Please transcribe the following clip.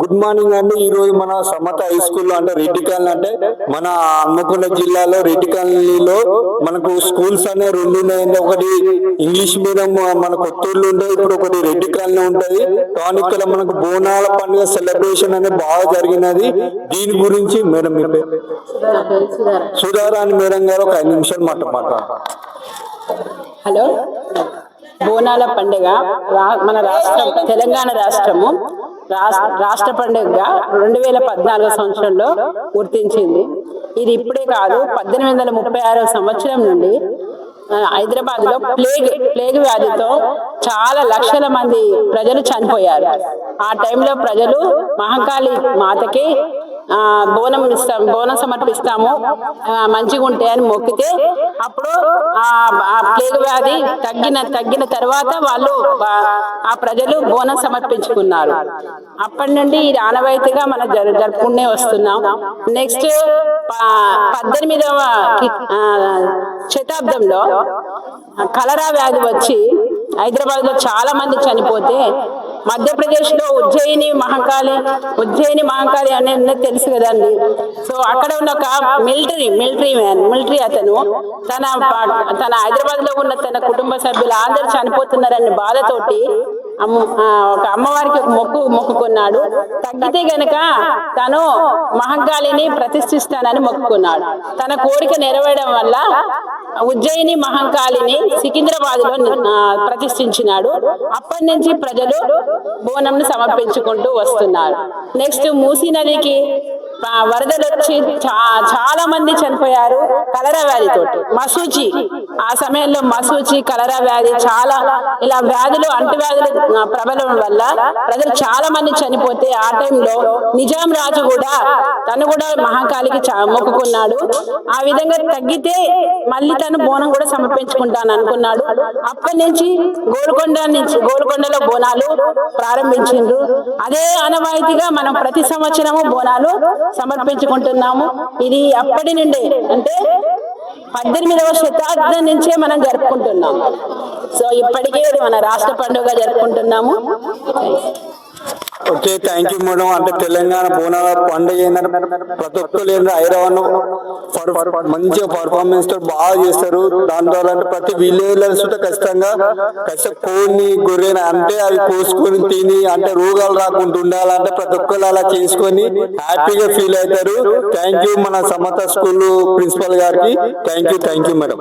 Good morning అండి. ఈ రోజు మన సమత హై స్కూల్లో అంటే రెడ్డి కాలనీ అంటే మన హన్మకొండ జిల్లాలో రెడ్డి కాలనీలో మనకు స్కూల్స్ అనే రెండు ఉన్నాయండి. ఒకటి ఇంగ్లీష్ మీడియం మన కొత్తూరులో ఉండే ఇప్పుడు ఒకటి రెడ్డి కాలనీ ఉంటుంది. కానీ ఇక్కడ మనకు బోనాల పండుగ సెలబ్రేషన్ అనేది బాగా జరిగినది. దీని గురించి మేడం మీ సుధారాణి మేడం గారు ఒక ఐదు నిమిషాలు మాట మాట్లాడారు హలో. బోనాల పండుగ మన రాష్ట్రం తెలంగాణ రాష్ట్రము. రాష్ట్ర పండుగగా రెండు వేల పద్నాలుగో సంవత్సరంలో గుర్తించింది. ఇది ఇప్పుడే కాదు పద్దెనిమిది వందల ముప్పై ఆరో సంవత్సరం నుండి హైదరాబాద్ హైదరాబాద్లో ప్లేగ్ ప్లేగ్ వ్యాధితో చాలా లక్షల మంది ప్రజలు చనిపోయారు. ఆ టైంలో ప్రజలు మహంకాళి మాతకి బోనం ఇస్తాం బోనం సమర్పిస్తాము మంచిగా ఉంటాయి అని మొక్కితే అప్పుడు ఆ ప్లేగు వ్యాధి తగ్గిన తగ్గిన తర్వాత వాళ్ళు ఆ ప్రజలు బోనం సమర్పించుకున్నారు. అప్పటి నుండి ఇది ఆనవాయితీగా మనం జరుపుకునే వస్తున్నాం. నెక్స్ట్ పద్దెనిమిదవ కి- శతాబ్దంలో కలరా వ్యాధి వచ్చి హైదరాబాద్లో చాలా మంది చనిపోతే మధ్యప్రదేశ్లో ఉజ్జయిని మహంకాళి ఉజ్జయిని మహంకాళి అనేది తెలుసు కదండి. సో అక్కడ ఉన్న ఒక మిలిటరీ మిలిటరీ మ్యాన్ మిలిటరీ అతను తన పా- తన హైదరాబాద్లో ఉన్న తన కుటుంబ సభ్యులు అందరు చనిపోతున్నారని బాధతోటి ఒక అమ్మవారికి ఒక మొక్కు మొక్కుకున్నాడు తగ్గితే గనక తను మహంకాళిని ప్రతిష్ఠిస్తానని మొక్కుకున్నాడు. తన కోరిక నెరవేరడం వల్ల ఉజ్జయిని మహంకాళిని సికింద్రాబాద్లో ప్రతిష్ఠించినాడు. అప్పటి నుంచి ప్రజలు బోనంను సమర్పించుకుంటూ వస్తున్నారు. నెక్స్ట్ మూసీ నదికి వరదలు వచ్చి చాలా మంది చనిపోయారు కలరా వ్యాధితోటి మసూచి. ఆ సమయంలో మసూచి కలరా వ్యాధి చాలా ఇలా వ్యాధులు అంటువ్యాధులు ప్రబలం వల్ల ప్రజలు చాలా మంది చనిపోతే ఆ టైంలో నిజాం రాజు కూడా తను కూడా మహాకాళికి చా- మొక్కుకున్నాడు. ఆ విధంగా తగ్గితే మళ్ళీ తను బోనం కూడా సమర్పించుకుంటాను అనుకున్నాడు. అప్పటి నుంచి గోల్కొండ నుంచి గోల్కొండలో బోనాలు ప్రారంభించిండ్రు. అదే ఆనవాయితీగా మనం ప్రతి సంవత్సరము బోనాలు సమర్పించుకుంటున్నాము. ఇది అప్పటి నుండి. అంటే పద్దెనిమిదవ శతాబ్దం నుంచే మనం జరుపుకుంటున్నాం సో ఇప్పటికే ఇది మన రాష్ట్ర పండుగ జరుపుకుంటున్నాము. ఓకే థ్యాంక్ యూ మేడం అంటే తెలంగాణ బోనాల పండుగ ఏంటంటే ప్రతి ఒక్కరు ఏంటంటే హైదరాబాద్ మంచిగా పర్ఫార్మెన్స్తో బాగా చేస్తారు. దాని ద్వారా అంటే ప్రతి విలేజ్ ఖచ్చితంగా ఖచ్చితంగా కోడిని గొర్రెని అంటే అవి కోసుకొని తిని అంటే రోగాలు రాకుండా ఉండాలంటే ప్రతి ఒక్కరు అలా చేసుకొని హ్యాపీగా ఫీల్ అవుతారు. థ్యాంక్ యూ మన సమత స్కూల్ ప్రిన్సిపల్ గారికి. Thank you thank you madam